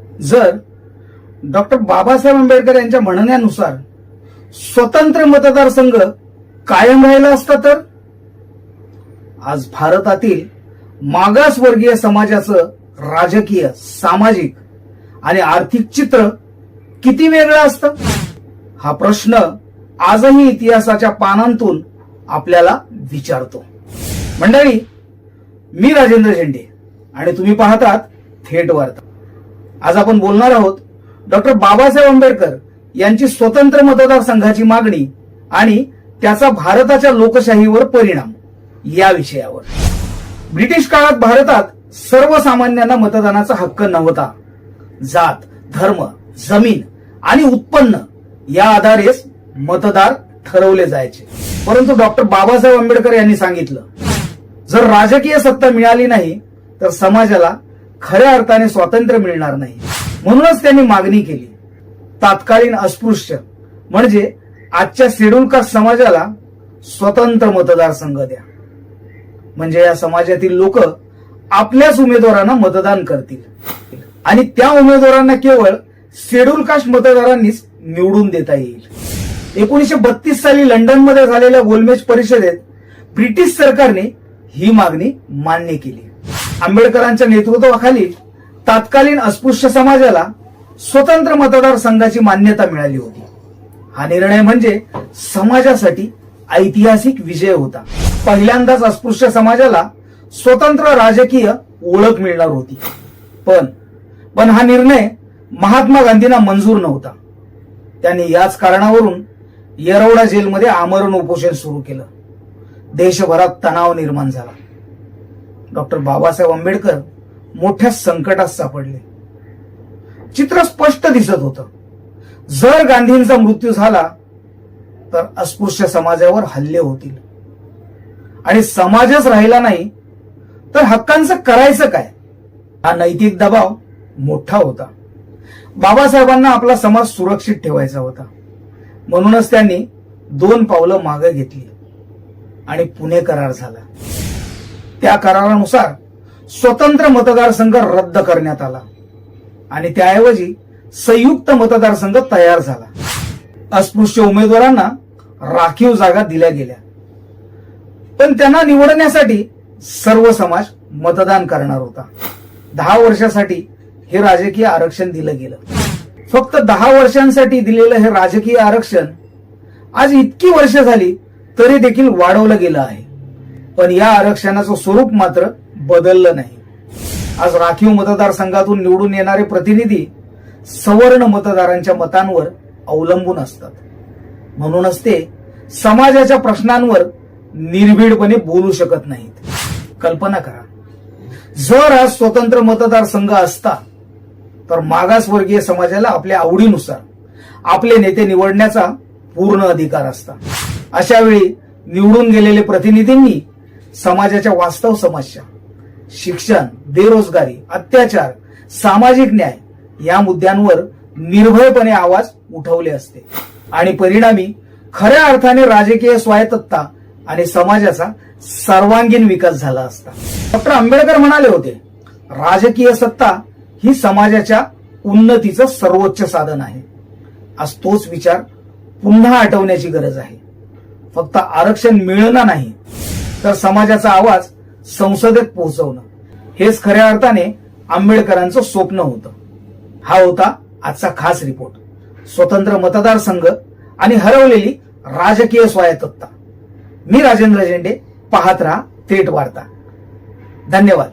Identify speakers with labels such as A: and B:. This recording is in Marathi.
A: जर डॉक्टर बाबासाहेब आंबेडकर यांच्या म्हणण्यानुसार स्वतंत्र मतदारसंघ कायम राहिला असता तर आज भारतातील मागासवर्गीय समाजाचं राजकीय सामाजिक आणि आर्थिक चित्र किती वेगळं असतं? हा प्रश्न आजही इतिहासाच्या पानांतून आपल्याला विचारतो. मंडळी मी राजेंद्र झेंडे आणि तुम्ही पाहतात थेट वार्ता. आज आपण बोलणार आहोत डॉक्टर बाबासाहेब आंबेडकर यांची स्वतंत्र मतदारसंघाची मागणी आणि त्याचा भारताच्या लोकशाहीवर परिणाम या विषयावर. ब्रिटिश काळात भारतात सर्वसामान्यांना मतदानाचा हक्क नव्हता. जात धर्म जमीन आणि उत्पन्न या आधारेच मतदार ठरवले जायचे. परंतु डॉक्टर बाबासाहेब आंबेडकर यांनी सांगितलं जर राजकीय सत्ता मिळाली नाही तर समाजाला खऱ्या अर्थाने स्वातंत्र्य मिळणार नाही. म्हणूनच त्यांनी मागणी केली. तात्कालीन अस्पृश्य म्हणजे आजच्या शेड्यूल कास्ट समाजाला स्वतंत्र मतदारसंघ द्या. म्हणजे या समाजातील लोक आपल्याच उमेदवारांना मतदान करतील. आणि त्या उमेदवारांना केवळ शेड्यूल कास्ट मतदारांनीच निवडून देता येईल. एकोणीशे बत्तीस साली लंडनमध्ये झालेल्या गोलमेज परिषदेत ब्रिटिश सरकारने ही मागणी मान्य केली. आंबेडकरांच्या नेतृत्वाखाली तात्कालीन अस्पृश्य समाजाला स्वतंत्र मतदारसंघाची मान्यता मिळाली होती. हा निर्णय म्हणजे समाजासाठी ऐतिहासिक विजय होता. पहिल्यांदाच अस्पृश्य समाजाला स्वतंत्र राजकीय ओळख मिळणार होती. पण पण हा निर्णय महात्मा गांधींना मंजूर नव्हता. त्यांनी याच कारणावरून येरवडा जेलमध्ये आमरण उपोषण सुरू केलं. देशभरात तणाव निर्माण झाला. डॉक्टर बाबासाहेब आंबेडकर मोठ्या संकटात सापडले. चित्र स्पष्ट दिसत होतं. जर गांधींचा मृत्यू झाला तर अस्पृश्य समाजावर हल्ले होतील. आणि समाजच राहिला नाही तर हक्कांचं करायचं काय? हा नैतिक दबाव मोठा होता. बाबासाहेबांना आपला समाज सुरक्षित ठेवायचा होता. म्हणूनच त्यांनी दोन पावलं मागे घेतली. आणि पुणे करार झाला. त्या करारानुसार स्वतंत्र मतदारसंघ रद्द करण्यात आला. आणि त्याऐवजी संयुक्त मतदारसंघ तयार झाला. अस्पृश्य उमेदवारांना राखीव जागा दिल्या गेल्या. पण त्यांना निवडण्यासाठी सर्व समाज मतदान करणार होता. दहा वर्षासाठी हे राजकीय आरक्षण दिलं गेलं. फक्त दहा वर्षांसाठी दिलेलं हे राजकीय आरक्षण आज इतकी वर्ष झाली तरी देखील वाढवलं गेलं आहे. पण या आरक्षणाचं स्वरूप मात्र बदललं नाही. आज राखीव मतदारसंघातून निवडून येणारे प्रतिनिधी सवर्ण मतदारांच्या मतांवर अवलंबून असतात. म्हणूनच ते समाजाच्या प्रश्नांवर निर्भीडपणे बोलू शकत नाहीत. कल्पना करा. जर आज स्वतंत्र मतदारसंघ असता तर मागासवर्गीय समाजाला आपल्या आवडीनुसार आपले नेते निवडण्याचा पूर्ण अधिकार असता. अशावेळी निवडून गेलेले प्रतिनिधींनी समाजाच्या वास्तव समस्या शिक्षण बेरोजगारी अत्याचार सामाजिक न्याय या मुद्द्यांवर निर्भयपणे आवाज उठवले असते. आणि परिणामी खऱ्या अर्थाने राजकीय स्वायत्तता आणि समाजाचा सर्वांगीण विकास झाला असता. डॉक्टर आंबेडकर म्हणाले होते राजकीय सत्ता ही समाजाच्या उन्नतीचं सर्वोच्च साधन आहे. आज तोच विचार पुन्हा आठवण्याची गरज आहे. फक्त आरक्षण मिळणं नाही. तर समाजाचा आवाज संसदेत पोहोचवणं. हेच खऱ्या अर्थाने आंबेडकरांचं स्वप्न होतं. हा होता आजचा खास रिपोर्ट. स्वतंत्र मतदारसंघ आणि हरवलेली राजकीय स्वायत्तता. मी राजेंद्र झेंडे पाहत राहा थेट वार्ता. धन्यवाद.